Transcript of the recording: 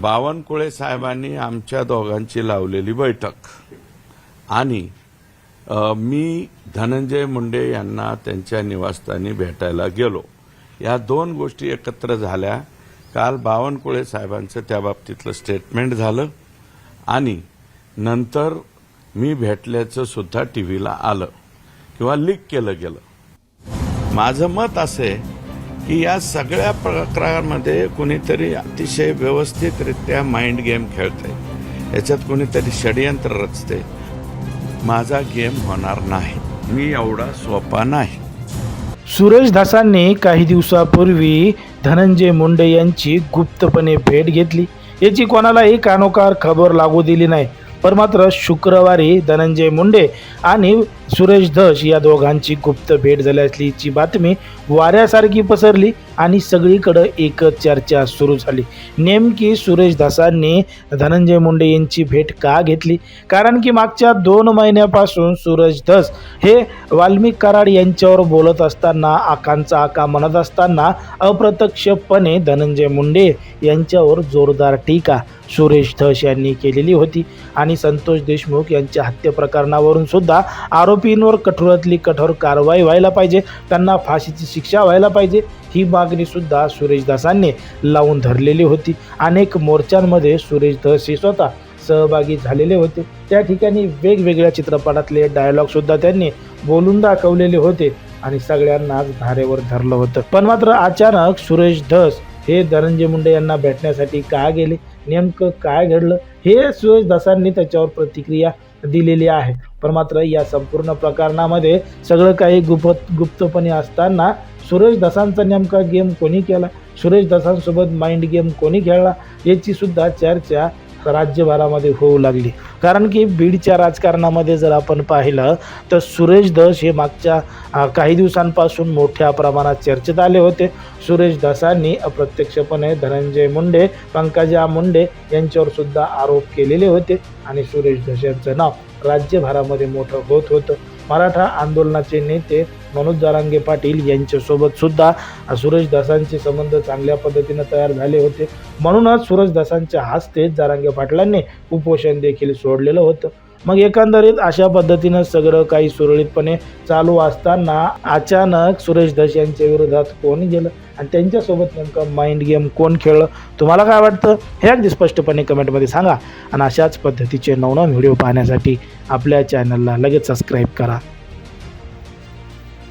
बावनकुळे साहेबांनी आमच्या दोघांची लावलेली बैठक. आणि मी धनंजय मुंडे यांना त्यांच्या निवासस्थानी भेटायला गेलो. या दोन गोष्टी एकत्र झाल्या. काल बावनकुळे साहेबांचं त्या बाबतीतलं स्टेटमेंट झालं. आणि नंतर मी भेटल्याचं सुद्धा टी व्हीला आलं. किंवा लीक केलं गेलं. माझं मत असे की या सगळ्या प्रकारामध्ये कुणीतरी अतिशय व्यवस्थितरित्या माइंड गेम खेळते याच्यात कुणीतरी षडयंत्र रचते माझा गेम होणार नाही. मी एवढा सोपा नाही. सुरेश दासांनी काही दिवसापूर्वी धनंजय मुंडे यांची गुप्तपणे भेट घेतली. याची कोणालाही कानोकार खबर लागू दिली नाही. पण मात्र शुक्रवारी धनंजय मुंडे आणि सुरेश धस या दोघांची गुप्त भेट झाल्याची बातमी वाऱ्यासारखी पसरली. आणि सगळीकडं एकच चर्चा सुरू झाली. नेमकी सुरेश धसांनी धनंजय मुंडे यांची भेट का घेतली? कारण की मागच्या दोन महिन्यापासून सूरज धस हे वाल्मिक कराड यांच्यावर बोलत असताना आकांचा आका म्हणत असताना अप्रत्यक्षपणे धनंजय मुंडे यांच्यावर जोरदार टीका सुरेश धस यांनी केलेली होती. आणि संतोष देशमुख यांच्या हत्येप्रकरणावरून सुद्धा आरोपींवर कठोरातली कठोर कारवाई व्हायला पाहिजे त्यांना फाशीची शिक्षा व्हायला पाहिजे ही मागणी सुद्धा सुरेशदासांनी लावून धरलेली होती. अनेक मोर्चांमध्ये सुरेश धस हे स्वतः सहभागी झालेले होते. त्या ठिकाणी वेगवेगळ्या चित्रपटातले डायलॉग सुद्धा त्यांनी बोलून दाखवलेले होते आणि सगळ्यांनाच धारेवर धरलं होतं. पण मात्र अचानक सुरेश धस हे धनंजय मुंडे यांना भेटण्यासाठी का गेले? नेमकं काय घडलं? हे सुरेश दासांनी त्याच्यावर प्रतिक्रिया दिलेली आहे. पण मात्र या संपूर्ण प्रकरणामध्ये सगळं काही गुप गुप्तपणे असताना सुरेश दसांचा नेमका गेम कोणी केला? सुरेश दसांसोबत माइंड गेम कोणी खेळला? याची सुद्धा चर्चा राज्यभरामध्ये होऊ लागली. कारण की बीडच्या राजकारणामध्ये जर आपण पाहिलं तर सुरेश दस हे मागच्या काही दिवसांपासून मोठ्या प्रमाणात चर्चेत आले होते. सुरेश धसांनी अप्रत्यक्षपणे धनंजय मुंडे पंकजा मुंडे यांच्यावरसुद्धा आरोप केलेले होते. आणि सुरेश दस यांचं नाव राज्यभरामध्ये मोठं होत होतं. मराठा आंदोलनाचे नेते मनोज जारांगे पाटील यांच्यासोबत सुद्धा सुरेश दासांचे संबंध चांगल्या पद्धतीनं तयार झाले होते. म्हणूनच सुरेश दासांच्या हस्ते जारांगे पाटलांनी उपोषण देखील सोडलेलं होतं. मग एकंदरीत अशा पद्धतीनं सगळं काही सुरळीतपणे चालू असताना अचानक सुरेश धस यांच्या विरोधात कोण गेलं? आणि त्यांच्यासोबत नेमकं माइंड गेम कोण खेळलं? तुम्हाला काय वाटतं? हे अगदी स्पष्टपणे कमेंटमध्ये सांगा. आणि अशाच पद्धतीचे नवनवीन व्हिडिओ पाहण्यासाठी आपल्या चॅनलला लगेच सबस्क्राईब करा.